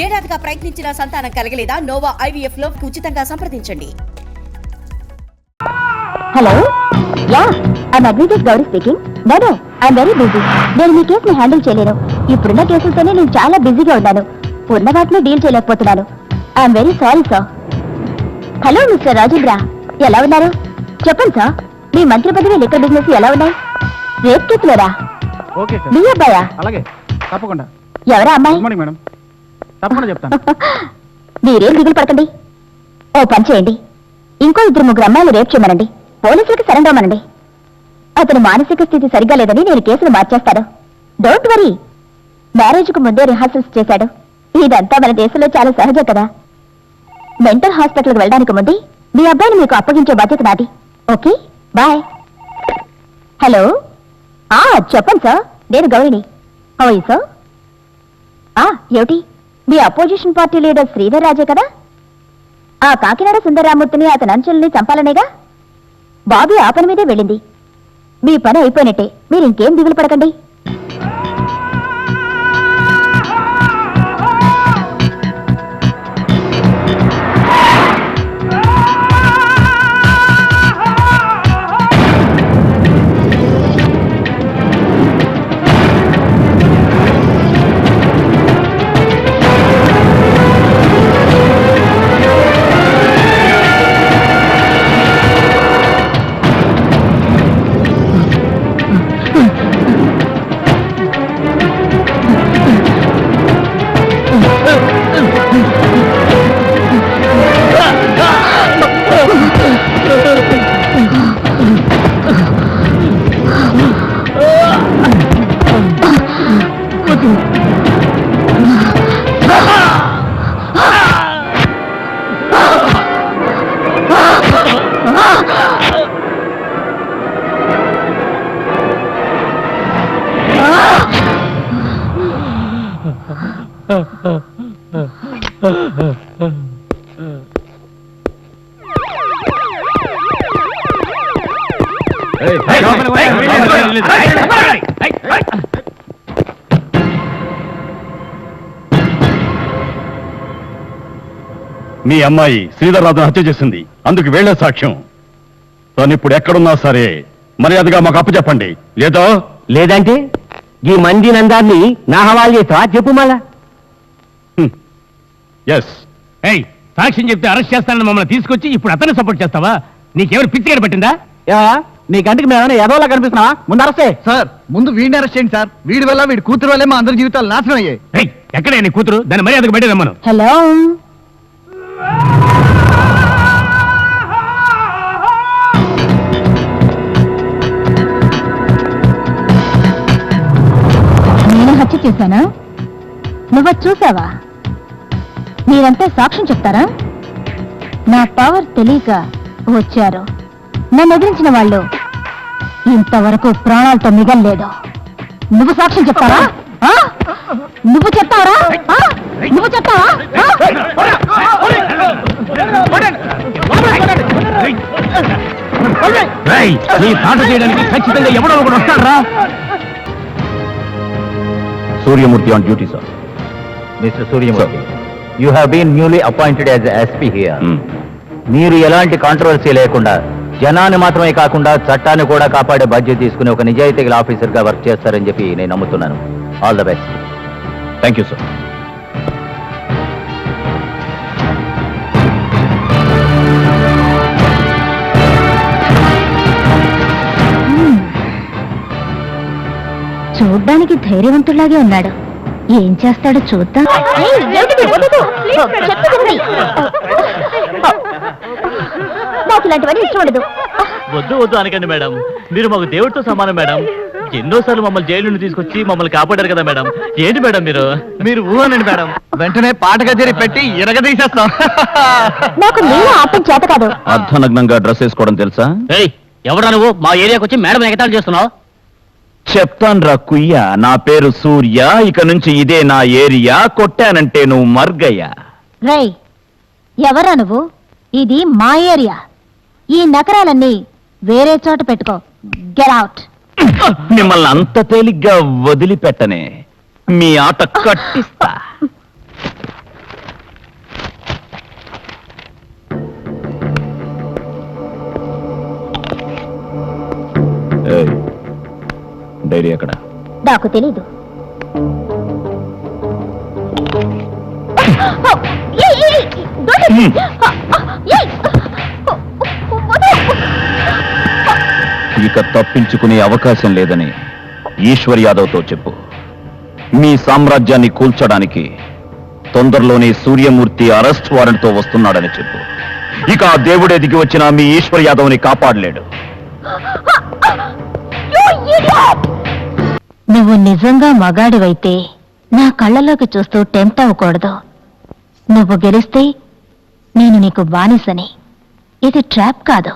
ఏడాదిగా ప్రయత్నించిన సంతానం కలగలేదా? నోవా ఐవీఎఫ్లో ఉచితంగా సంప్రదించండి. Hello ya I'm advocate Gowri speaking no no I'm very busy నేను మీ కేసుని హ్యాండిల్ చేయలేను. ఇప్పుడున్న కేసులతోనే నేను చాలా బిజీగా ఉన్నాను. ఉన్న వాటిని డీల్ చేయలేకపోతున్నాను. I'm very sorry sir hello mister Rajendra ఎలా ఉన్నారు? చెప్పండి సార్ మీ మంత్రి పదవి లిక్కర్ బిజినెస్ ఎలా ఉన్నాయి? రేప్ కేసులోరా ఓకే సార్ మీ అబ్బాయా? అలాగే తప్పకుండా. ఎవరా అమ్మాయి? మేడం తప్పకుండా చెప్తాను. మీరేం దిగులు పడకండి. ఓ పని చేయండి. ఇంకో ఇద్దరు ముగ్గురు అమ్మాయిలు రేప్ చేయమనండి. పోలీసులకు సరెండర్ అవ్వమనండి అతని మానసిక స్థితి సరిగ్గా లేదని నేను కేసులు మార్చేస్తాను. డోంట్ వరీ మ్యారేజ్కు ముందే రిహార్సల్స్ చేశాడు. ఇదంతా మన దేశంలో చాలా సహజం కదా. మెంటల్ హాస్పిటల్కి వెళ్ళడానికి ముందు మీ అబ్బాయిని మీకు అప్పగించే బాధ్యత నాది. ఓకే బాయ్ హలో ఆ చెప్పండి సార్ నేను గౌరిని. ఓయ్ సార్ ఏమిటి? మీ opposition party leader Sridhar Raje కదా? ఆ కాకినాడ సుందరరామూర్తిని అతని అంచుల్ని చంపాలనేగా? బాబీ ఆ పని మీదే వెళ్ళింది. మీ పని అయిపోయినట్టే. మీరు ఇంకేం దిగులు పడకండి. మీ అమ్మాయి శ్రీధర్రాజును హత్య చేసింది. అందుకు వేళే సాక్ష్యం. తను ఇప్పుడు ఎక్కడున్నా సరే మర్యాదగా మాకు అప్పచెప్పండి లేదా? లేదంటే ఈ మంది నందాన్ని నా హవాలు చేస్తావా? చెప్పు మళ్ళా ఎస్ ఏయ్ సాక్ష్యం చెప్తే అరెస్ట్ చేస్తానని మమ్మల్ని తీసుకొచ్చి ఇప్పుడు అతన్ని సపోర్ట్ చేస్తావా? నీకెవరు పిచ్చిగా పట్టిందా మీ కంటికి మేము ఎదవలా కనిపిస్తున్నావా? ముందు అరెస్టే సార్ ముందు వీడిని అరెస్ట్ చేయండి సార్. వీడి వల్ల వీడి కూతురు వల్లే మా అందరి జీవితాలు నాశనం అయ్యాయి. ఏయ్ ఎక్కడే నీ కూతురు? దాని మర్యాదకు బయట రమ్మను. హలో? నేను హత్య చేశానా? నువ్వు చూసావా? మీరంతా సాక్ష్యం చెప్తారా? నా పవర్ తెలియక వచ్చారు. నన్ను ఎదిరించిన వాళ్ళు ఇంతవరకు ప్రాణాలతో మిగల్లేదు. నువ్వు సాక్ష్యం చెప్తావా? ఆ? నువ్వు చెప్తావరా? ఆ? నువ్వు చెప్తావా? ఆ? రేయ్, నీ తాట చేయడానికి ఖచ్చితంగా ఎవడో ఒకడు వస్తాడరా? Suryamurthy on duty sir mister Suryamurthy. You have been newly appointed as SP here మీరు ఎలాంటి కాంట్రవర్సీ లేకుండా జనాన్ని మాత్రమే కాకుండా చట్టాన్ని కూడా కాపాడే బాధ్యత తీసుకుని ఒక నిజాయితీ గల ఆఫీసర్గా వర్క్ చేస్తారని చెప్పి నేను నమ్ముతున్నాను. All the best thank you sir చూడ్డానికి ధైర్యవంతులాగే ఉన్నాడు. ఏం చేస్తాడో చూద్దాం. నాకు ఇలాంటివన్నీ ఇష్టం ఉండదు. వద్దు వద్దు అనకండి మేడం. మీరు మాకు దేవుడితో సమానం మేడం. ఎన్నోసార్లు మమ్మల్ని జైలు నుండి తీసుకొచ్చి మమ్మల్ని కాపాడారు కదా మేడం. ఏంటి మేడం మీరు? మీరు ఊహనండి మేడం. వెంటనే పాట కచేరీ పెట్టి ఇరగదీసేస్తాం నాకు ఆపం చేత కాదు. అర్ధనగ్నంగా డ్రెస్ వేసుకోవడం తెలుసా? ఏయ్ ఎవరా నువ్వు? మా ఏరియాకి వచ్చి మేడం ఎగతాళి చేస్తున్నావు. చెప్తాన్రా కుయ్య. నా పేరు సూర్య. ఇక నుంచి ఇదే నా ఏరియా. కొట్టానంటే నువ్వు మర్గయ్యా. రై ఎవరా నువ్వు? ఇది మా ఏరియా. ఈ నగరాలన్నీ వేరే చోట పెట్టుకో. అవుట్ మిమ్మల్ని అంత తేలిగ్గా వదిలిపెట్టనే. మీ ఆట కట్టిస్తా. డైరీ ఎక్కడ? నాకు తెలీదు. ఇక తప్పించుకునే అవకాశం లేదని ఈశ్వర్ యాదవ్తో చెప్పు. మీ సామ్రాజ్యాన్ని కూల్చడానికి తొందరలోనే సూర్యమూర్తి అరెస్ట్ వారెంట్తో వస్తున్నాడని చెప్పు. ఇక ఆ దేవుడే దిగి వచ్చిన మీ ఈశ్వర్ యాదవ్ని కాపాడలేడు! నువ్వు నిజంగా మగాడివైతే నా కళ్ళలోకి చూస్తూ టెంప్ట్ అవ్వకూడదు నువ్వు గెలిస్తే నేను నీకు బానిసని. ఇది ట్రాప్ కాదు.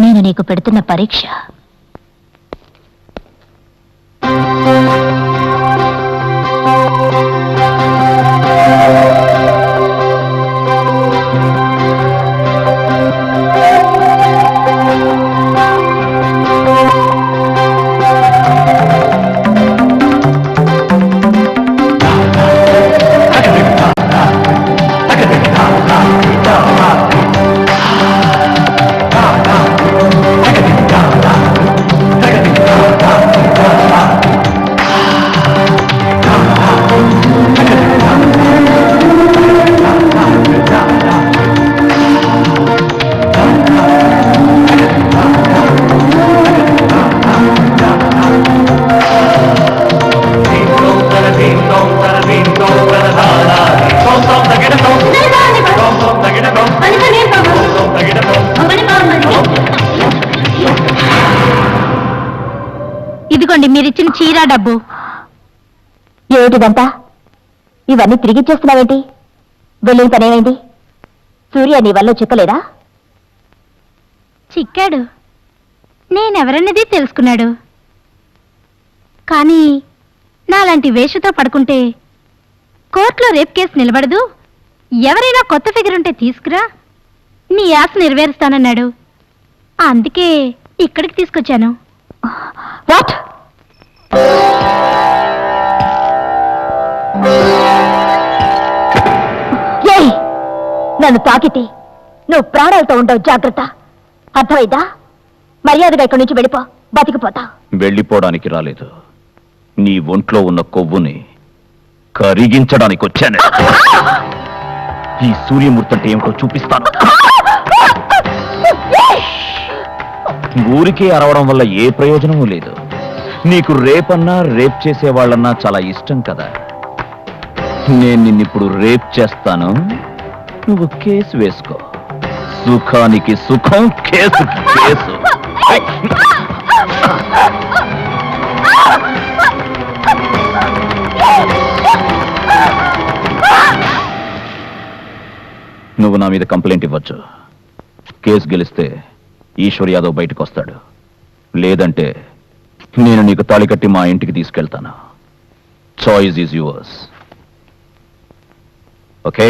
నేను నీకు పెడుతున్న పరీక్ష. చీర డబ్బు? ఏమిటిదంతా ఇవన్నీ తిరిగిచ్చేస్తున్నావేంటి వెళ్ళిన పనేమైంది సూర్య నీ వల్ల చిక్కలేదా? చిక్కాడు. నేనెవరన్నది తెలుసుకున్నాడు. కానీ నాలాంటి వేషతో పడుకుంటే కోర్టులో రేప్ కేసు నిలబడదు. ఎవరైనా కొత్త ఫిగర్ ఉంటే తీసుకురా. నీ ఆశ నెరవేరుస్తానన్నాడు. అందుకే ఇక్కడికి తీసుకొచ్చాను. వాట్ నన్ను తాకితే నువ్వు ప్రాణాలతో ఉండవు జాగ్రత్త. అర్థమైందా? మర్యాదగా ఇక్కడి నుంచి వెళ్ళిపో బతికిపోతా. వెళ్ళిపోవడానికి రాలేదు. నీ ఒంట్లో ఉన్న కొవ్వుని కరిగించడానికి వచ్చాను ఈ సూర్యమూర్తి అంటే ఏమిటో చూపిస్తాను. ఊరికే అరవడం వల్ల ఏ ప్రయోజనమూ లేదు. నీకు రేపన్నా రేప్ చేసేవాళ్ళన్నా చాలా ఇష్టం కదా. నేను నిన్నిప్పుడు రేప్ చేస్తాను. నువ్వు కేసు వేసుకో. సుఖానికి సుఖం కేసు కేసు. నువ్వు నా మీద కంప్లైంట్ ఇవ్వచ్చు. కేసు గెలిస్తే ఈశ్వర్ యాదవ్ బయటకు వస్తాడు లేదంటే నేను నీకు తాళికట్టి మా ఇంటికి తీసుకెళ్తాను. Choice is yours okay